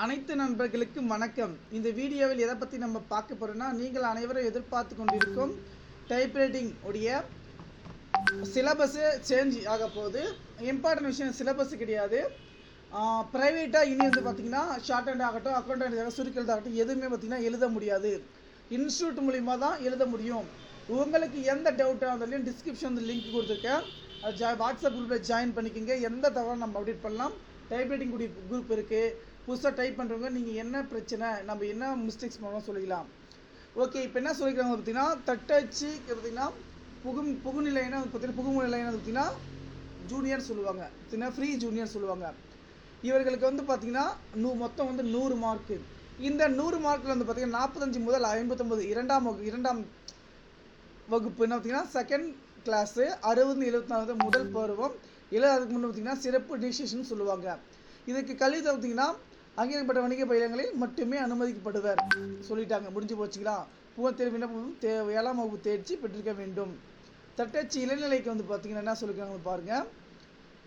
அனைத்து நண்பர்களுக்கும் வணக்கம். இந்த வீடியோவில் எதை பற்றி நம்ம பார்க்க போகிறோம்னா நீங்கள் அனைவரும் எதிர்பார்த்து கொண்டிருக்கும் டைப்ரைட்டிங் உடைய சிலபஸு சேஞ்ச் ஆக போகுது. இம்பார்ட்டன்ட் விஷயம் சிலபஸ் கிடையாது. ப்ரைவேட்டாக இனி வந்து பார்த்தீங்கன்னா ஷார்ட் ஹேண்ட் ஆகட்டும் அக்கௌண்ட் ஹேண்ட் சுருக்கெழுதாகட்டும் எதுவுமே பார்த்தீங்கன்னா எழுத முடியாது. இன்ஸ்டியூட் மூலிமா தான் எழுத முடியும். உங்களுக்கு எந்த டவுட்டாக இருந்தாலும் டிஸ்கிரிப்ஷன் லிங்க் கொடுத்துருக்கேன். ஜா வாட்ஸ்அப் குரூப்பில் ஜாயின் பண்ணிக்கோங்க. எந்த தகவலும் நம்ம அப்டேட் பண்ணலாம். டைப்ரைட்டிங் கூடிய குரூப் இருக்குது புதுசாக டைப் பண்ணுறவங்க நீங்கள் என்ன பிரச்சனை நம்ம என்ன மிஸ்டேக்ஸ் பண்ணலாம் சொல்லிக்கலாம். ஓகே இப்போ என்ன சொல்லிக்கிறாங்க பார்த்தீங்கன்னா தட்டச்சு பார்த்தீங்கன்னா புகு புகுநிலைன்னா பார்த்தீங்கன்னா புகுநிலைன்னா பார்த்தீங்கன்னா ஜூனியர் சொல்லுவாங்க. பார்த்தீங்கன்னா ஃப்ரீ ஜூனியர் சொல்லுவாங்க. இவர்களுக்கு வந்து பார்த்தீங்கன்னா நூ மொத்தம் வந்து நூறு மார்க்கு இந்த நூறு மார்க்கில் வந்து பார்த்தீங்கன்னா நாற்பத்தஞ்சு முதல் ஐம்பத்தொம்பது இரண்டாம் வகு இரண்டாம் வகுப்பு என்ன பார்த்தீங்கன்னா செகண்ட் கிளாஸு அறுபது எழுபத்தி நாலு முதல் பருவம் இல்லை அதுக்கு முன்னே பார்த்தீங்கன்னா சிறப்பு டிசிஷன் சொல்லுவாங்க. இதுக்கு கல்வி பார்த்தீங்கன்னா அங்கீகரிக்கப்பட்ட வணிக பயிலங்களில் மட்டுமே அனுமதிக்கப்படுவர். சொல்லிட்டாங்க. முடிஞ்சு போச்சுங்களா? புகழ் தேர்வு விண்ணப்பம் தே ஏழாம் வகுப்பு தேர்ச்சி பெற்றிருக்க வேண்டும். தட்டச்சு இளநிலைக்கு வந்து பார்த்தீங்கன்னா என்ன சொல்லியிருக்காங்க பாருங்கள்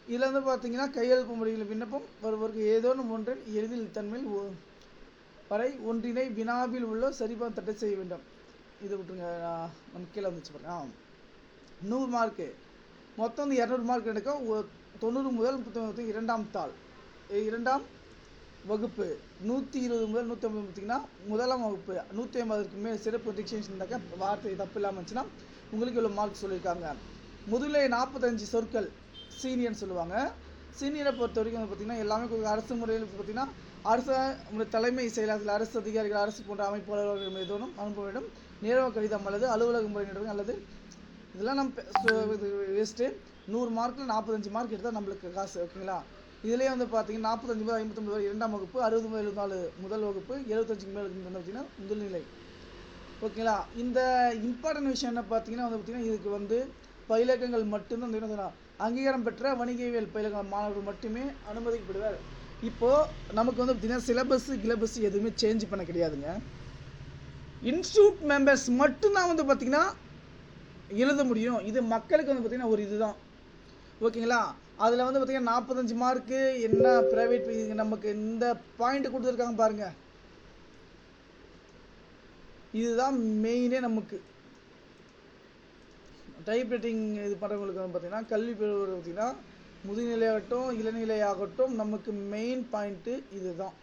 இதில் வந்து பார்த்தீங்கன்னா கையெழுப்பு முறையில் விண்ணப்பம் வருவதற்கு ஏதோனும் ஒன்றில் எளிதில் தன்மையில் வரை ஒன்றினை வினாவில் உள்ள சரிபார்த்து தட்டை செய்ய வேண்டும். இது விட்டுருங்க. நம்ம கீழே வந்துச்சு பாருங்க. நூறு மார்க்கு மொத்தம் வந்து இரநூறு மார்க் எடுக்கும் தொண்ணூறு முதல் முப்பத்தி இரண்டாம் தாள். இரண்டாம் வகுப்பு. நூற்றி இருபது முதல் நூற்றி ஐம்பது பார்த்தீங்கன்னா முதலாம் வகுப்பு. நூற்றி ஐம்பதுக்கு மேல் சிறப்பு டிக்ஷன்ஸ் இருந்தாக்க வார்த்தை தப்பு இல்லாமல் இருந்துச்சுன்னா உங்களுக்கு இவ்வளோ மார்க் சொல்லியிருக்காங்க. முதலே நாற்பத்தஞ்சு சொற்கள் சீனியர்னு சொல்லுவாங்க. சீனியரை பொறுத்த வரைக்கும் வந்து பார்த்தீங்கன்னா எல்லாமே அரசு முறையில் பார்த்தீங்கன்னா அரசு முறை தலைமை செயலாளர்கள் அரசு அதிகாரிகள் அரசு போன்ற அமைப்பாளர்கள் மீதும் அனுப்ப வேண்டும். நேரவ கடிதம் அல்லது அலுவலக முறை அல்லது இதெல்லாம் நம்ம வேஸ்ட்டு நூறு மார்க்கில் நாற்பத்தஞ்சு மார்க் எடுத்தால் நம்மளுக்கு காசு ஓகேங்களா இதுலேயே வந்து பார்த்தீங்கன்னா நாற்பத்தஞ்சு முதல் ஐம்பத்தொம்பது வரை இரண்டாம் வகுப்பு அறுபது முதல் எழுபத்தி நாலு முதல் வகுப்பு எழுபத்தஞ்சுக்கு மேல் வந்து பார்த்தீங்கன்னா முதல்நிலை ஓகேங்களா இந்த இம்பார்ட்டன்ட் விஷயம் என்ன பார்த்தீங்கன்னா வந்து பார்த்தீங்கன்னா இதுக்கு வந்து பயிலகங்கள் மட்டும்தான் வந்து என்ன சொல்லலாம் அங்கீகாரம் பெற்ற வணிகவியல் பயிலக மாணவர்கள் மட்டுமே அனுமதிக்கப்படுவார். இப்போது நமக்கு வந்து பார்த்தீங்கன்னா சிலபஸ் கிலபஸ் எதுவுமே சேஞ்ச் பண்ண கிடையாதுங்க. இன்ஸ்டியூட் மெம்பர்ஸ் மட்டும்தான் வந்து பார்த்தீங்கன்னா எழுத முடியும். இது மக்களுக்கு வந்து பார்த்தீங்கன்னா ஒரு இதுதான். ஓகேங்களா? அதில் வந்து பார்த்தீங்கன்னா நாற்பத்தஞ்சு மார்க்கு என்ன ப்ரைவேட் நமக்கு இந்த பாயிண்ட் கொடுத்துருக்காங்க பாருங்க. இதுதான் மெயினே நமக்கு. டைப்ரைட்டிங் இது பண்ணுறவங்களுக்கு வந்து பார்த்தீங்கன்னா கல்வி பெறுவது பார்த்தீங்கன்னா முதுநிலையாகட்டும் இளநிலையாகட்டும் நமக்கு மெயின் பாயிண்ட்டு இதுதான்.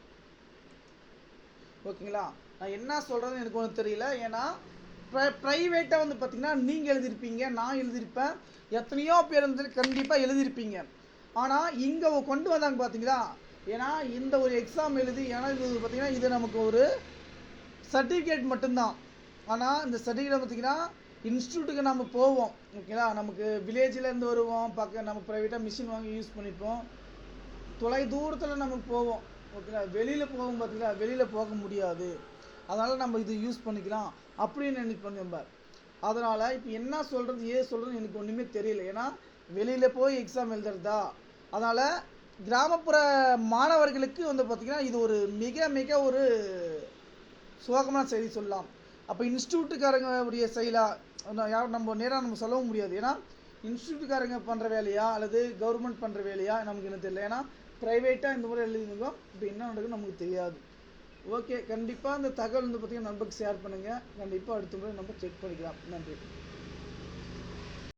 ஓகேங்களா? நான் என்ன சொல்கிறேன்னு எனக்கு ஒன்றும் தெரியல. ஏன்னா ப்ரைவேட்டாக வந்து பார்த்தீங்கன்னா நீங்கள் எழுதியிருப்பீங்க நான் எழுதியிருப்பேன். எத்தனையோ பேர் வந்து கண்டிப்பாக எழுதியிருப்பீங்க. ஆனால் இங்கே கொண்டு வந்தாங்க பார்த்தீங்களா ஏன்னா இந்த ஒரு எக்ஸாம் எழுதி ஏன்னா இது பார்த்தீங்கன்னா இது நமக்கு ஒரு சர்டிஃபிகேட் மட்டும்தான். ஆனால் இந்த சர்டிஃபிகேட் பார்த்தீங்கன்னா இன்ஸ்டியூட்டுக்கு நம்ம போவோம். ஓகேங்களா நமக்கு வில்லேஜில் இருந்து வருவோம் பக்க நம்ம ப்ரைவேட்டாக மிஷின் வாங்கி யூஸ் பண்ணிப்போம். தொலை தூரத்தில் நமக்கு போவோம். ஓகேங்களா வெளியில் போகும் பார்த்தீங்களா வெளியில் போக முடியாது. அதனால் நம்ம இது யூஸ் பண்ணிக்கலாம் அப்படின்னு நினைப்போம் நம்ம அதனால் இப்போ என்ன சொல்கிறது ஏ சொல்கிறது எனக்கு ஒன்றுமே தெரியல. ஏன்னா வெளியில் போய் எக்ஸாம் எழுதுறதா? அதனால் கிராமப்புற மாணவர்களுக்கு வந்து பார்த்திங்கன்னா இது ஒரு மிக மிக ஒரு சோகமான செய்தி சொல்லலாம். அப்போ இன்ஸ்டியூட்டுக்காரங்க உடைய செயலாக யாரும் நம்ம நேராக நம்ம சொல்லவும் முடியாது. ஏன்னா இன்ஸ்டியூட்டுக்காரங்க பண்ணுற வேலையா அல்லது கவர்மெண்ட் பண்ணுற வேலையா நமக்கு என்ன தெரியல. ஏன்னா ப்ரைவேட்டாக இந்த முறை எழுதிருந்தோம் இப்போ என்ன நடக்குன்னு நமக்கு தெரியாது. ஓகே கண்டிப்பாக அந்த தகவல் வந்து பார்த்தீங்கன்னா நண்பருக்கு ஷேர் பண்ணுங்கள் கண்டிப்பாக அடுத்த முறை நம்ம செக் பண்ணிக்கலாம். நன்றி.